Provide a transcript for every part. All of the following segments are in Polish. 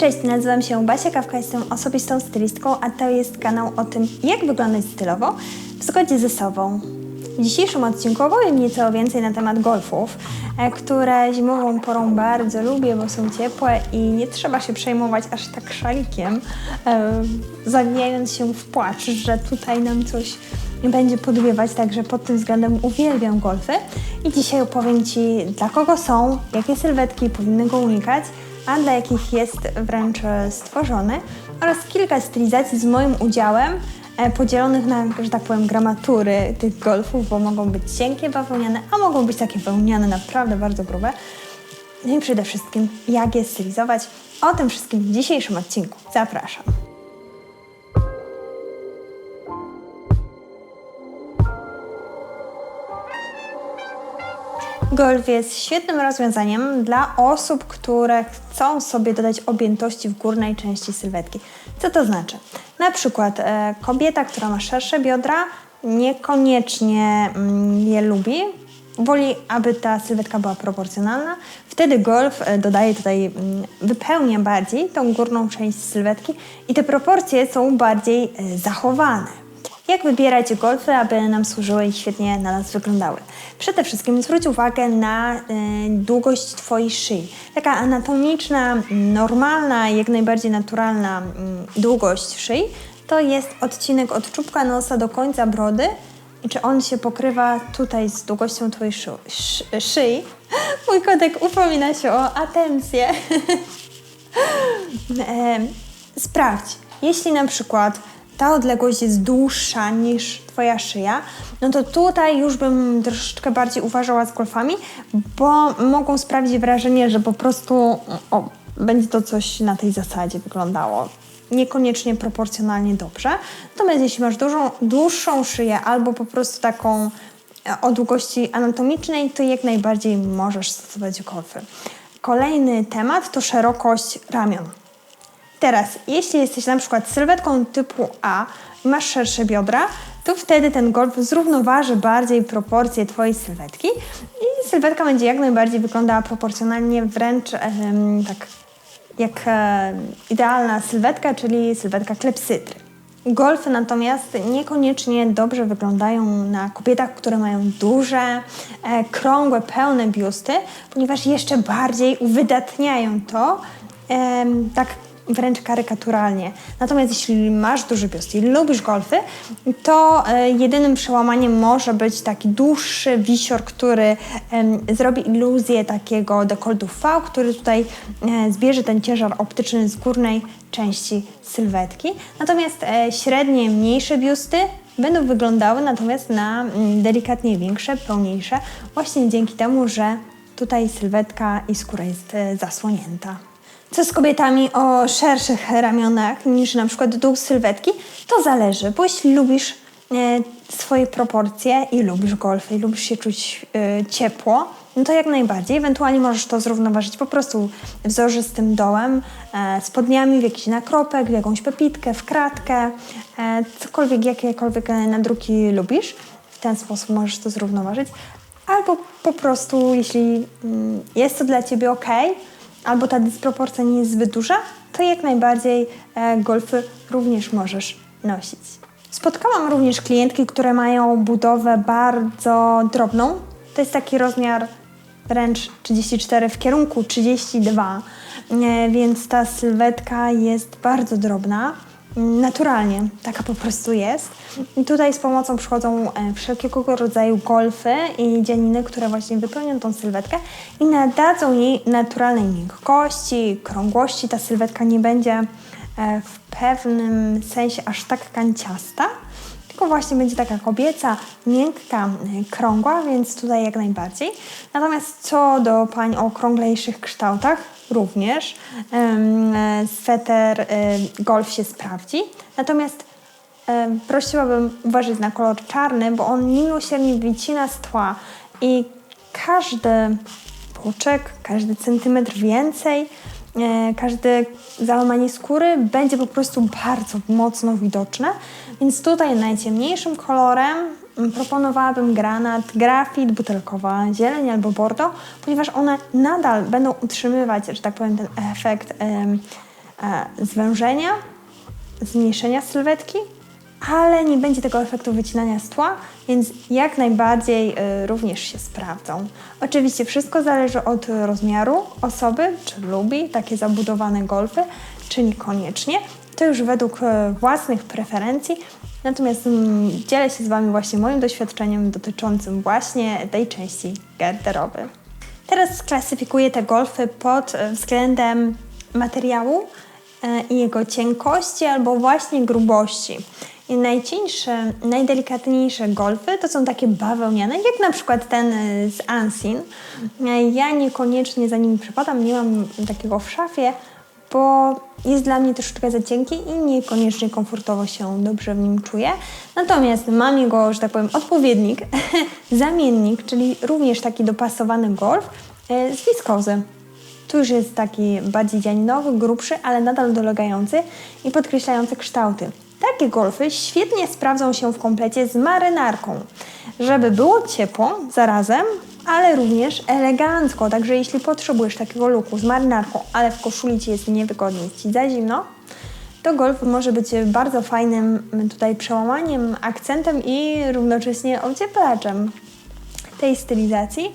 Cześć, nazywam się Basia Kawka, jestem osobistą stylistką, a to jest kanał o tym, jak wyglądać stylowo w zgodzie ze sobą. W dzisiejszym odcinku opowiem nieco więcej na temat golfów, e, które zimową porą bardzo lubię, bo są ciepłe i nie trzeba się przejmować aż tak szalikiem, e, zawijając się w płacz, że tutaj nam coś będzie podwiewać, także pod tym względem uwielbiam golfy. I dzisiaj opowiem Ci, dla kogo są, jakie sylwetki powinny go unikać, a dla jakich jest wręcz e, stworzony oraz kilka stylizacji z moim udziałem e, podzielonych na, że tak powiem, gramatury tych golfów, bo mogą być cienkie bawełniane, a mogą być takie wełniane naprawdę bardzo grube. No i przede wszystkim, jak je stylizować. O tym wszystkim w dzisiejszym odcinku. Zapraszam. Golf jest świetnym rozwiązaniem dla osób, które chcą sobie dodać objętości w górnej części sylwetki. Co to znaczy? Na przykład e, kobieta, która ma szersze biodra, niekoniecznie mm, je lubi, woli, aby ta sylwetka była proporcjonalna. Wtedy golf e, dodaje tutaj, mm, wypełnia bardziej tą górną część sylwetki i te proporcje są bardziej e, zachowane. Jak wybierać golfy, aby nam służyły i świetnie na nas wyglądały? Przede wszystkim zwróć uwagę na y, długość Twojej szyi. Taka anatomiczna, normalna, jak najbardziej naturalna y, długość szyi to jest odcinek od czubka nosa do końca brody i czy on się pokrywa tutaj z długością Twojej szy szy szyi. Mój kotek upomina się o atencję. e, sprawdź, jeśli na przykład ta odległość jest dłuższa niż Twoja szyja, no to tutaj już bym troszeczkę bardziej uważała z golfami, bo mogą sprawić wrażenie, że po prostu o, będzie to coś na tej zasadzie wyglądało. Niekoniecznie proporcjonalnie dobrze. Natomiast jeśli masz dużą, dłuższą szyję albo po prostu taką e, o długości anatomicznej, to jak najbardziej możesz stosować golfy. Kolejny temat to szerokość ramion. Teraz, jeśli jesteś na przykład sylwetką typu A i masz szersze biodra, to wtedy ten golf zrównoważy bardziej proporcje Twojej sylwetki i sylwetka będzie jak najbardziej wyglądała proporcjonalnie, wręcz tak jak e, idealna sylwetka, czyli sylwetka klepsydry. Golfy natomiast niekoniecznie dobrze wyglądają na kobietach, które mają duże, e, krągłe, pełne biusty, ponieważ jeszcze bardziej uwydatniają to e, tak wręcz karykaturalnie. Natomiast jeśli masz duży biust i lubisz golfy, to e, jedynym przełamaniem może być taki dłuższy wisior, który zrobi iluzję takiego dekoltu V, który tutaj e, zbierze ten ciężar optyczny z górnej części sylwetki. Natomiast e, średnie, mniejsze biusty będą wyglądały natomiast na mm, delikatnie większe, pełniejsze, właśnie dzięki temu, że tutaj sylwetka i skóra jest zasłonięta. Co z kobietami o szerszych ramionach niż na przykład dół sylwetki, to zależy, bo jeśli lubisz e, swoje proporcje i lubisz golfy i lubisz się czuć e, ciepło, no to jak najbardziej. Ewentualnie możesz to zrównoważyć po prostu wzorzystym dołem, e, spodniami w jakiś nakropek, w jakąś pepitkę, w kratkę, e, cokolwiek, jakiekolwiek nadruki lubisz. W ten sposób możesz to zrównoważyć. Albo po prostu, jeśli mm, jest to dla Ciebie ok, albo ta dysproporcja nie jest zbyt duża, to jak najbardziej e, golfy również możesz nosić. Spotkałam również klientki, które mają budowę bardzo drobną. To jest taki rozmiar wręcz 34 w kierunku 32, e, więc ta sylwetka jest bardzo drobna naturalnie, taka po prostu jest. I tutaj z pomocą przychodzą e, wszelkiego rodzaju golfy i dzianiny, które właśnie wypełnią tą sylwetkę i nadadzą jej naturalnej miękkości, krągłości. Ta sylwetka nie będzie e, w pewnym sensie aż tak kanciasta, tylko właśnie będzie taka kobieca, miękka, e, krągła, więc tutaj jak najbardziej. Natomiast co do pań o okrąglejszych kształtach, również sweter golf się sprawdzi. Natomiast prosiłabym uważać na kolor czarny, bo on miłosiernie wycina z tła i każdy puczek, każdy centymetr więcej, e, każde załamanie skóry będzie po prostu bardzo mocno widoczne. Więc tutaj najciemniejszym kolorem proponowałabym granat, grafit, butelkowa zieleń albo bordo, ponieważ one nadal będą utrzymywać, że tak powiem, ten efekt e, zwężenia, zmniejszenia sylwetki, ale nie będzie tego efektu wycinania z tła, więc jak najbardziej y, również się sprawdzą. Oczywiście wszystko zależy od rozmiaru osoby, czy lubi takie zabudowane golfy, czy niekoniecznie. To już według y, własnych preferencji. Natomiast mm, dzielę się z Wami właśnie moim doświadczeniem dotyczącym właśnie tej części garderoby. Teraz sklasyfikuję te golfy pod y, względem materiału i jego cienkości albo właśnie grubości. Najcieńsze, najdelikatniejsze golfy to są takie bawełniane, jak na przykład ten y, z Ansin. Ja niekoniecznie za nimi przepadam, nie mam takiego w szafie, bo jest dla mnie troszeczkę za cienki i niekoniecznie komfortowo się dobrze w nim czuję. Natomiast mam jego, że tak powiem, odpowiednik, zamiennik, czyli również taki dopasowany golf y, z wiskozy. Tu już jest taki bardziej dzianinowy, grubszy, ale nadal dolegający i podkreślający kształty. Takie golfy świetnie sprawdzą się w komplecie z marynarką, żeby było ciepło zarazem, ale również elegancko. Także jeśli potrzebujesz takiego luku z marynarką, ale w koszuli Ci jest niewygodnie, jest Ci za zimno, to golf może być bardzo fajnym tutaj przełamaniem, akcentem i równocześnie ocieplaczem tej stylizacji.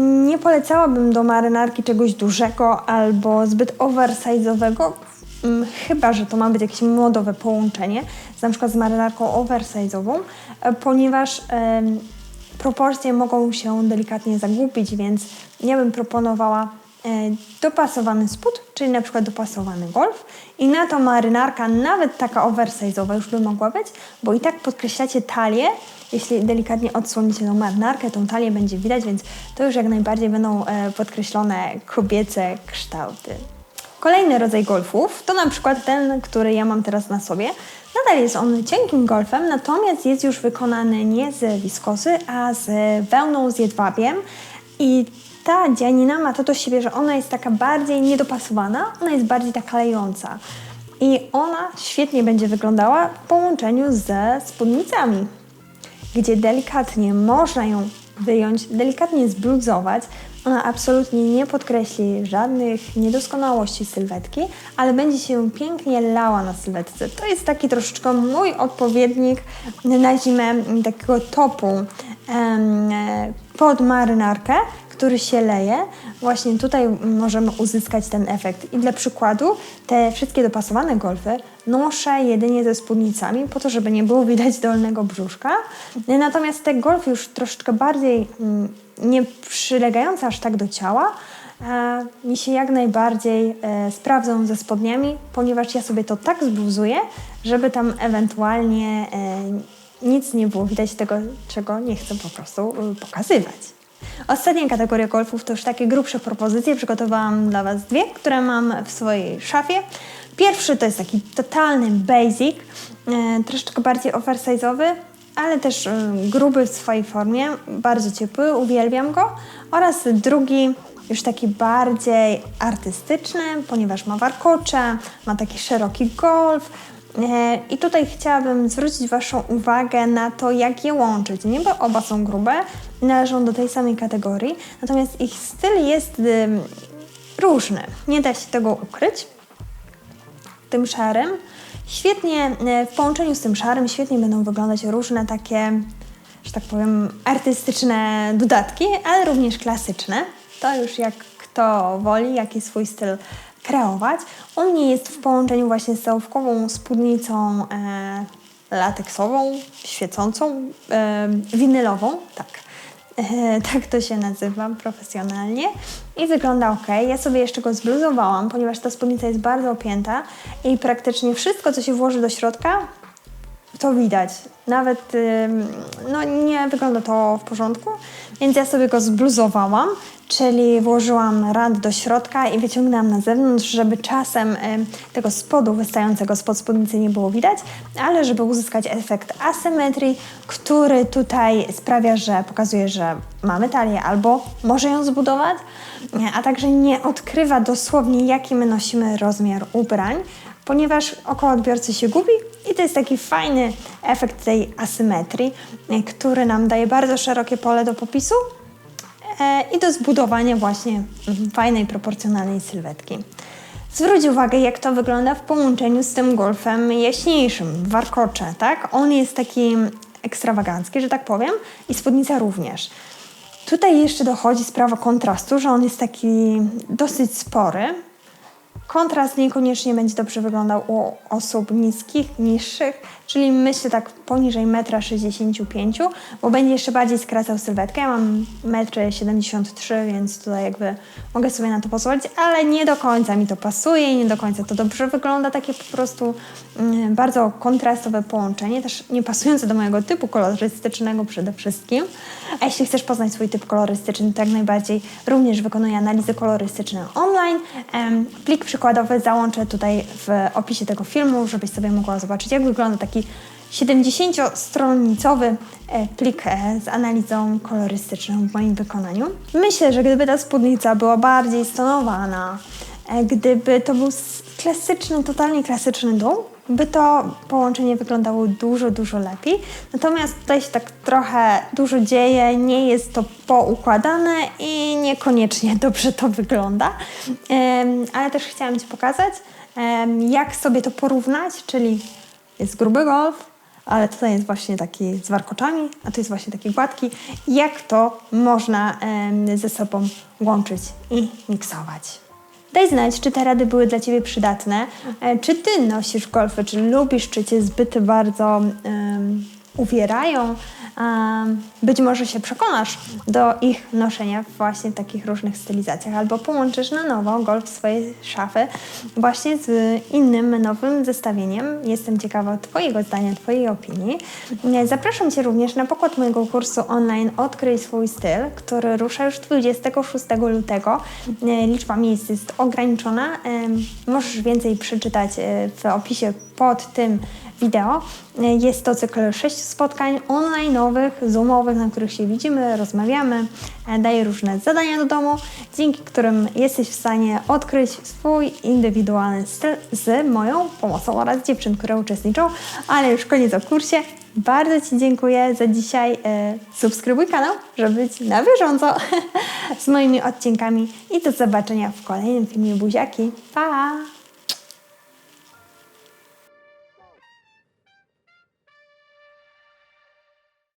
Nie polecałabym do marynarki czegoś dużego albo zbyt oversize'owego, chyba, że to ma być jakieś modowe połączenie, na przykład z marynarką oversize'ową, e, ponieważ proporcje mogą się delikatnie zagubić, więc ja bym proponowała e, dopasowany spód, czyli na przykład dopasowany golf i na to marynarka, nawet taka oversize'owa już by mogła być, bo i tak podkreślacie talię, jeśli delikatnie odsłonicie tą marynarkę, tą talię będzie widać, więc to już jak najbardziej będą e, podkreślone kobiece kształty. Kolejny rodzaj golfów to na przykład ten, który ja mam teraz na sobie. Nadal jest on cienkim golfem, natomiast jest już wykonany nie z wiskosy, a z wełną z jedwabiem i ta dzianina ma to do siebie, że ona jest taka bardziej niedopasowana, ona jest bardziej taka lejąca. I ona świetnie będzie wyglądała w połączeniu ze spódnicami, gdzie delikatnie można ją wyjąć, delikatnie zbluzować, absolutnie nie podkreśli żadnych niedoskonałości sylwetki, ale będzie się pięknie lała na sylwetce. To jest taki troszeczkę mój odpowiednik na zimę takiego topu pod marynarkę, który się leje. Właśnie tutaj możemy uzyskać ten efekt. I dla przykładu te wszystkie dopasowane golfy noszę jedynie ze spódnicami, po to, żeby nie było widać dolnego brzuszka. Natomiast te golfy już troszeczkę bardziej mm, nie przylegające aż tak do ciała, e, mi się jak najbardziej e, sprawdzą ze spodniami, ponieważ ja sobie to tak zbluzuję, żeby tam ewentualnie e, nic nie było widać tego, czego nie chcę po prostu pokazywać. Ostatnia kategoria golfów to już takie grubsze propozycje. Przygotowałam dla Was dwie, które mam w swojej szafie. Pierwszy to jest taki totalny basic, troszeczkę bardziej oversize'owy, ale też y, gruby w swojej formie, bardzo ciepły, uwielbiam go. Oraz drugi, już taki bardziej artystyczny, ponieważ ma warkocze, ma taki szeroki golf. E, I tutaj chciałabym zwrócić Waszą uwagę na to, jak je łączyć. Nie, bo oba są grube, należą do tej samej kategorii, natomiast ich styl jest różny. Nie da się tego ukryć. Tym szarym Świetnie e, w połączeniu z tym szarym świetnie będą wyglądać różne takie, że tak powiem, artystyczne dodatki, ale również klasyczne. To już jak kto woli, jaki swój styl kreować. U mnie jest w połączeniu właśnie z całówkową spódnicą e, lateksową, świecącą, e, winylową, tak. tak to się nazywa profesjonalnie i wygląda ok. Ja sobie jeszcze go zbluzowałam, ponieważ ta spódnica jest bardzo opięta i praktycznie wszystko, co się włoży do środka, to widać. Nawet no, nie wygląda to w porządku, więc ja sobie go zbluzowałam, czyli włożyłam rand do środka i wyciągnęłam na zewnątrz, żeby czasem tego spodu wystającego spod spódnicy nie było widać, ale żeby uzyskać efekt asymetrii, który tutaj sprawia, że pokazuje, że mamy talię albo może ją zbudować, a także nie odkrywa dosłownie, jaki my nosimy rozmiar ubrań, ponieważ około odbiorcy się gubi i to jest taki fajny efekt tej asymetrii, który nam daje bardzo szerokie pole do popisu e, i do zbudowania właśnie fajnej, proporcjonalnej sylwetki. Zwróć uwagę, jak to wygląda w połączeniu z tym golfem jaśniejszym, warkocze, tak? On jest taki ekstrawagancki, że tak powiem, i spódnica również. Tutaj jeszcze dochodzi sprawa kontrastu, że on jest taki dosyć spory. Kontrast niekoniecznie będzie dobrze wyglądał u osób niskich, niższych, czyli myślę tak poniżej 1,65 m, bo będzie jeszcze bardziej skracał sylwetkę. Ja mam 1,73 m, więc tutaj jakby mogę sobie na to pozwolić, ale nie do końca mi to pasuje i nie do końca to dobrze wygląda. Takie po prostu mm, bardzo kontrastowe połączenie, też nie pasujące do mojego typu kolorystycznego przede wszystkim. A jeśli chcesz poznać swój typ kolorystyczny, to jak najbardziej również wykonuję analizy kolorystyczne online. Em, Plik przykładowy załączę tutaj w opisie tego filmu, żebyś sobie mogła zobaczyć, jak wygląda taki 70-stronicowy e, plik z analizą kolorystyczną w moim wykonaniu. Myślę, że gdyby ta spódnica była bardziej stonowana, e, gdyby to był klasyczny, totalnie klasyczny dół, by to połączenie wyglądało dużo, dużo lepiej. Natomiast tutaj się tak trochę dużo dzieje, nie jest to poukładane i niekoniecznie dobrze to wygląda. Ale też chciałam Ci pokazać, jak sobie to porównać, czyli jest gruby golf, ale tutaj jest właśnie taki z warkoczami, a tu jest właśnie taki gładki. Jak to można ze sobą łączyć i miksować. Daj znać, czy te rady były dla Ciebie przydatne. E, Czy Ty nosisz golfy, czy lubisz, czy Cię zbyt bardzo uwierają. Być może się przekonasz do ich noszenia właśnie takich różnych stylizacjach, albo połączysz na nowo golf swojej szafy właśnie z innym, nowym zestawieniem. Jestem ciekawa Twojego zdania, Twojej opinii. Zapraszam Cię również na pokład mojego kursu online Odkryj swój styl, który rusza już 26 lutego. Liczba miejsc jest ograniczona. Możesz więcej przeczytać e, w opisie pod tym wideo. Jest to cykl sześciu spotkań online'owych, zoomowych, na których się widzimy, rozmawiamy. E, Daję różne zadania do domu, dzięki którym jesteś w stanie odkryć swój indywidualny styl z moją pomocą oraz dziewczyn, które uczestniczą. Ale już koniec o kursie. Bardzo Ci dziękuję za dzisiaj. E, Subskrybuj kanał, żeby być na bieżąco z moimi odcinkami i do zobaczenia w kolejnym filmie Buziaki. Pa!